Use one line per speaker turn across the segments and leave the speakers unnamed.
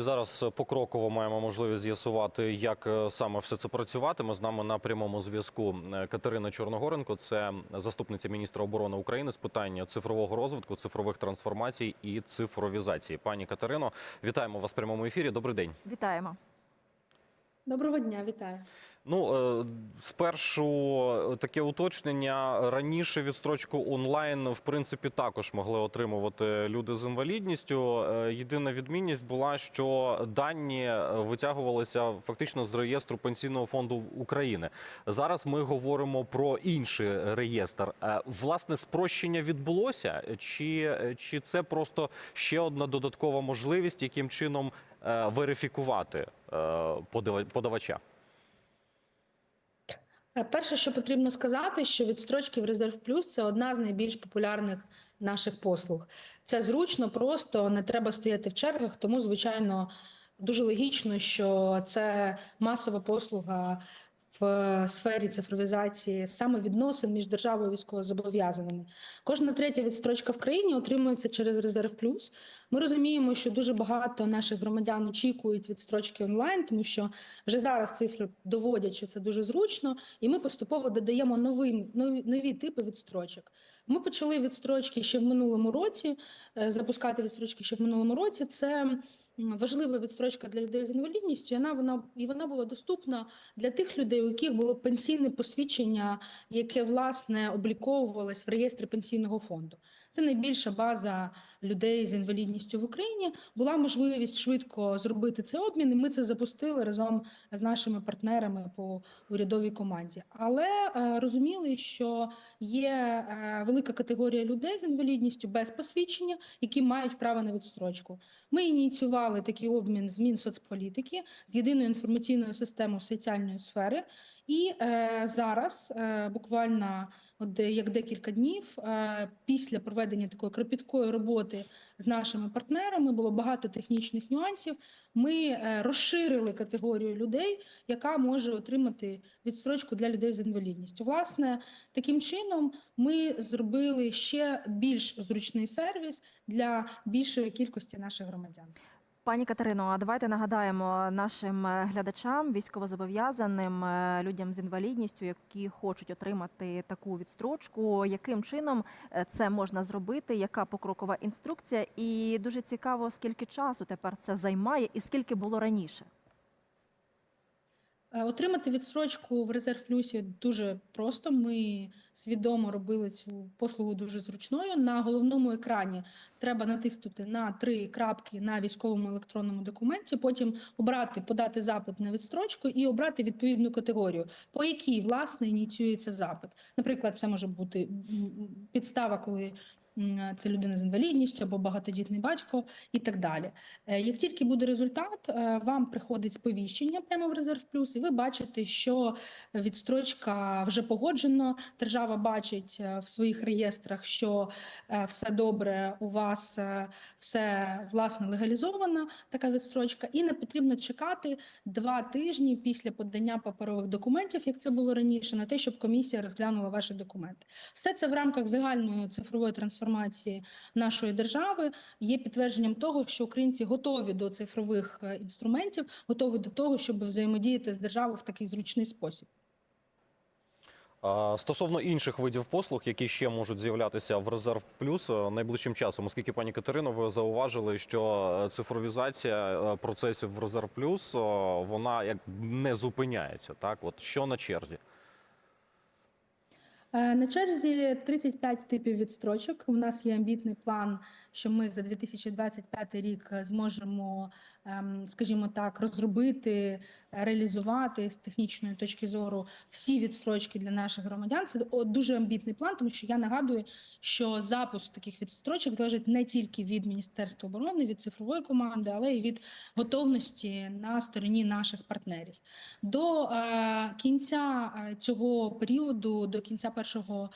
І зараз покроково маємо можливість з'ясувати, як е, саме все це працюватиме. З нами на прямому зв'язку е, Катерина Чорногоренко, це заступниця міністра оборони України з питання цифрового розвитку, цифрових трансформацій і цифровізації. Пані Катерино, вітаємо вас в прямому ефірі. Добрий день.
Вітаємо.
Доброго дня, вітаю.
Ну е, спершу е, таке уточнення раніше відстрочку онлайн в принципі також могли отримувати люди з інвалідністю. Е, Єдина відмінність була, що дані витягувалися фактично з реєстру пенсійного фонду України. Зараз ми говоримо про інший реєстр. Власне, спрощення відбулося, чи, чи це просто ще одна додаткова можливість, яким чином верифікувати е, подавача?
Е, Перше, що потрібно сказати, що відстрочки в Резерв Плюс це одна з найбільш популярних наших послуг. Це зручно, просто не треба стояти в чергах, тому звичайно дуже логічно, що це масова послуга в сфері цифровізації саме відносин між державою і військовозобов'язаними. Кожна третя відстрочка в країні отримується через Резерв Плюс. Ми розуміємо, що дуже багато наших громадян очікують відстрочки онлайн, тому що вже зараз цифри доводять, що це дуже зручно, і ми поступово додаємо нові, нові, нові типи відстрочок. Ми почали відстрочки ще в минулому році, е, запускати відстрочки ще в минулому році. Це важлива відстрочка для людей з інвалідністю. Вона, вона, і вона була доступна для тих людей, у яких було пенсійне посвідчення, яке власне обліковувалось в реєстрі пенсійного фонду. Це найбільша база людей з інвалідністю в Україні. Була можливість швидко зробити цей обмін, і ми це запустили разом з нашими партнерами по урядовій команді. Але е, розуміли, що є е, велика категорія людей з інвалідністю без посвідчення, які мають право на відстрочку. Ми ініціювали такий обмін з Мінсоцполітики з єдиною інформаційною системою соціальної сфери. І е, зараз, е, буквально як декілька днів, після проведення такої кропіткої роботи з нашими партнерами, було багато технічних нюансів. Ми е, розширили категорію людей, яка може отримати відстрочку для людей з інвалідністю. Власне, таким чином ми зробили ще більш зручний сервіс для більшої кількості наших громадян.
Пані Катерино, а давайте нагадаємо нашим е, глядачам, військовозобов'язаним, е, людям з інвалідністю, які хочуть отримати таку відстрочку, яким чином е, це можна зробити, яка покрокова інструкція, і дуже цікаво, скільки часу тепер це займає, і скільки було раніше.
Е, Отримати відстрочку в резерв плюсі дуже просто. Ми свідомо робили цю послугу дуже зручною. На головному екрані треба натиснути на три крапки на військовому електронному документі. Потім обрати, подати запит на відстрочку і обрати відповідну категорію, по якій власне ініціюється запит. Наприклад, це може бути підстава, коли це людина з інвалідністю або багатодітний батько і так далі. Е, Як тільки буде результат, е, вам приходить сповіщення прямо в резерв плюс, і ви бачите, що відстрочка вже погоджено. Держава бачить е, в своїх реєстрах, що все добре, у вас все власне легалізовано, така відстрочка, і не потрібно чекати два тижні після подання паперових документів, як це було раніше, на те, щоб комісія розглянула ваші документи. Все це в рамках загальної цифрової трансформації нашої держави є підтвердженням того, що українці готові до цифрових е, інструментів, готові до того, щоб взаємодіяти з державою в такий зручний спосіб.
Стосовно інших видів послуг, які ще можуть з'являтися в резерв плюс е, найближчим часом, оскільки пані Катерино, ви зауважили, що е, цифровізація процесів в резерв плюс вона як не зупиняється. Так, от що на черзі?
Е, На черзі 35 типів відстрочок. У нас є амбітний план, що ми за 2025 рік зможемо, ем, скажімо так, розробити, реалізувати з технічної точки зору всі відстрочки для наших громадян. Це дуже амбітний план, тому що я нагадую, що запуск таких відстрочок залежить не тільки від Міністерства оборони, від цифрової команди, але й від готовності на стороні наших партнерів. До е, кінця е, цього періоду, до кінця першого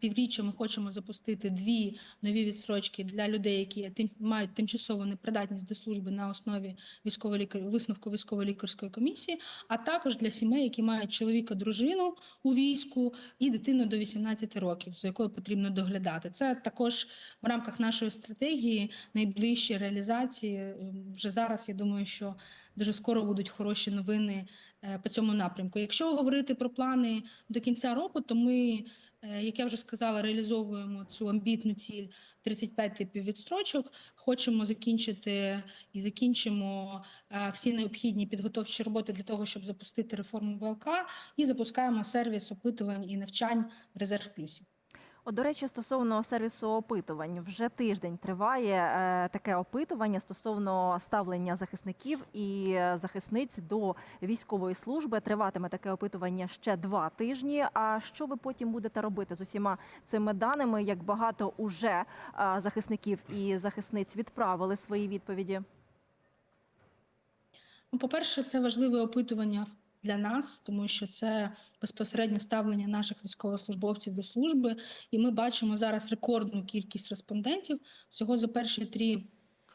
півріччя ми хочемо запустити дві нові відстрочки для людей, які тим мають тимчасову непридатність до служби на основі військово висновку військово-лікарської комісії, а також для сімей, які мають чоловіка, дружину у війську і дитину до 18 років, за якою потрібно доглядати. Це також в рамках нашої стратегії найближчі реалізації. Ем, Вже зараз я думаю, що дуже скоро будуть хороші новини е, по цьому напрямку. Якщо говорити про плани до кінця року, то ми, е, як я вже сказала, реалізовуємо цю амбітну ціль 35 типів відстрочок. Хочемо закінчити і закінчимо е, всі необхідні підготовчі роботи для того, щоб запустити реформу ВЛК, і запускаємо сервіс опитувань і навчань в резерв плюсі.
От, до речі, стосовно сервісу опитувань, вже тиждень триває е, таке опитування стосовно ставлення захисників і захисниць до військової служби. Триватиме таке опитування ще два тижні. А що ви потім будете робити з усіма цими даними? Як багато уже е, захисників і захисниць відправили свої відповіді?
Ну, по-перше, це важливе опитування для нас, тому що це безпосереднє ставлення наших військовослужбовців до служби. І ми бачимо зараз рекордну кількість респондентів. Всього за перші три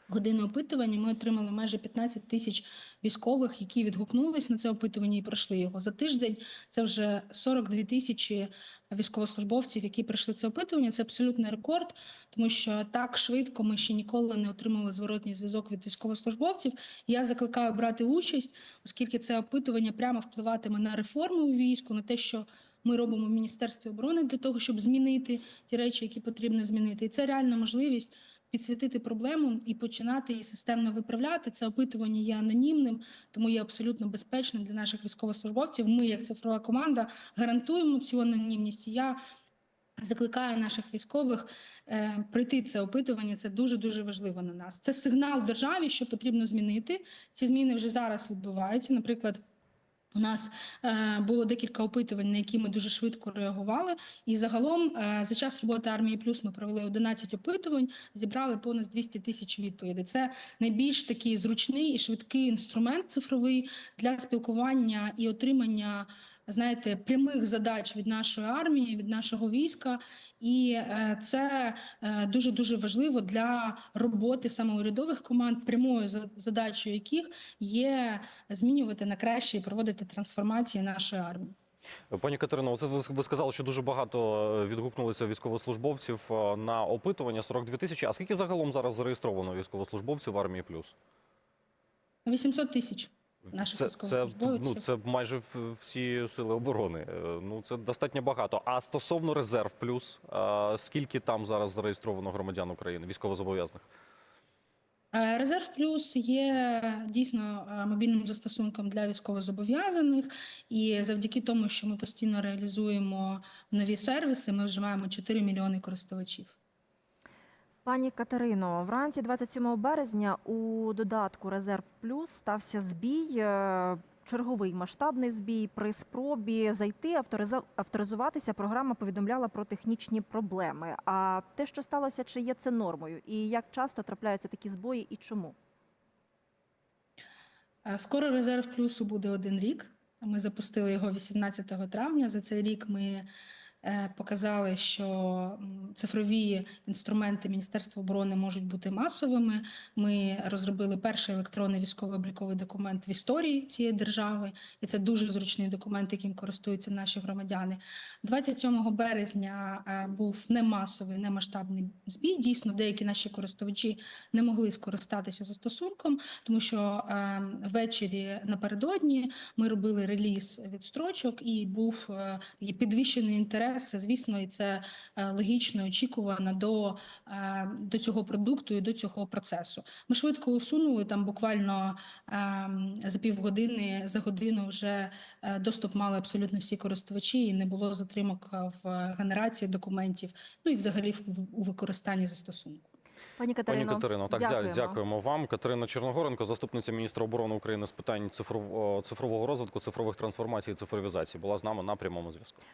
години опитування ми отримали майже 15 тисяч військових, які відгукнулись на це опитування і пройшли його. За тиждень це вже 42 тисячі військовослужбовців, які пройшли це опитування. Це абсолютний рекорд, тому що так швидко ми ще ніколи не отримали зворотній зв'язок від військовослужбовців. Я закликаю брати участь, оскільки це опитування прямо впливатиме на реформу у війську, на те, що ми робимо в Міністерстві оборони для того, щоб змінити ті речі, які потрібно змінити. І це реальна можливість підсвітити проблему і починати її системно виправляти. Це опитування є анонімним, тому є абсолютно безпечним для наших військовослужбовців. Ми, як цифрова команда, гарантуємо цю анонімність. Я закликаю наших військових е, пройти це опитування. Це дуже дуже важливо на нас. Це сигнал державі, що потрібно змінити. Ці зміни вже зараз відбуваються. Наприклад. У нас е, було декілька опитувань, на які ми дуже швидко реагували. І загалом е, за час роботи армії плюс ми провели 11 опитувань, зібрали понад 200 тисяч відповідей. Це найбільш такий зручний і швидкий інструмент цифровий для спілкування і отримання. Знаєте, прямих задач від нашої армії, від нашого війська, і е, це дуже дуже важливо для роботи саме урядових команд, прямою за- задачею яких є змінювати на краще і проводити трансформації нашої армії.
Пані Катерино, ви сказали, що дуже багато е, відгукнулися військовослужбовців е, на опитування 42 тисячі. А скільки загалом зараз зареєстровано військовослужбовців в армії плюс?
800 тисяч наших
Це, це, ну, це майже всі сили оборони. Е, Ну це достатньо багато. А стосовно резерв плюс, е, скільки там зараз зареєстровано громадян України, військовозобов'язаних?
Е, Резерв плюс є дійсно мобільним застосунком для військовозобов'язаних, і завдяки тому, що ми постійно реалізуємо нові сервіси, ми вже маємо 4 мільйони користувачів.
Пані Катерино, вранці 27 березня у додатку Резерв Плюс стався збій. е, Черговий масштабний збій при спробі зайти авторизуватися. Програма повідомляла про технічні проблеми. А те, що сталося, чи є це нормою, і як часто трапляються такі збої, і чому?
Е, Скоро резерв плюсу буде один рік. Ми запустили його 18 травня. За цей рік ми показали, що цифрові інструменти Міністерства оборони можуть бути масовими. Ми розробили перший електронний військово-обліковий документ в історії цієї держави, і це дуже зручний документ, яким користуються наші громадяни. 27 березня е, був не масовий, не масштабний збій. Дійсно, деякі наші користувачі не могли скористатися застосунком, тому що е, ввечері напередодні ми робили реліз відстрочок, і був е, підвищений інтерес. Звісно, і це е, логічно очікувано до, е, до цього продукту і до цього процесу. Ми швидко усунули там буквально е, за півгодини, за годину вже е, доступ мали абсолютно всі користувачі, і не було затримок в генерації документів, ну і взагалі у використанні застосунку.
Пані Катерино,
Пані Катерино, так дя-
дякуємо.
дякуємо вам. Катерина Черногоренко, заступниця міністра оборони України з питань цифров- цифрового розвитку, цифрових трансформацій і цифровізації, була з нами на прямому зв'язку.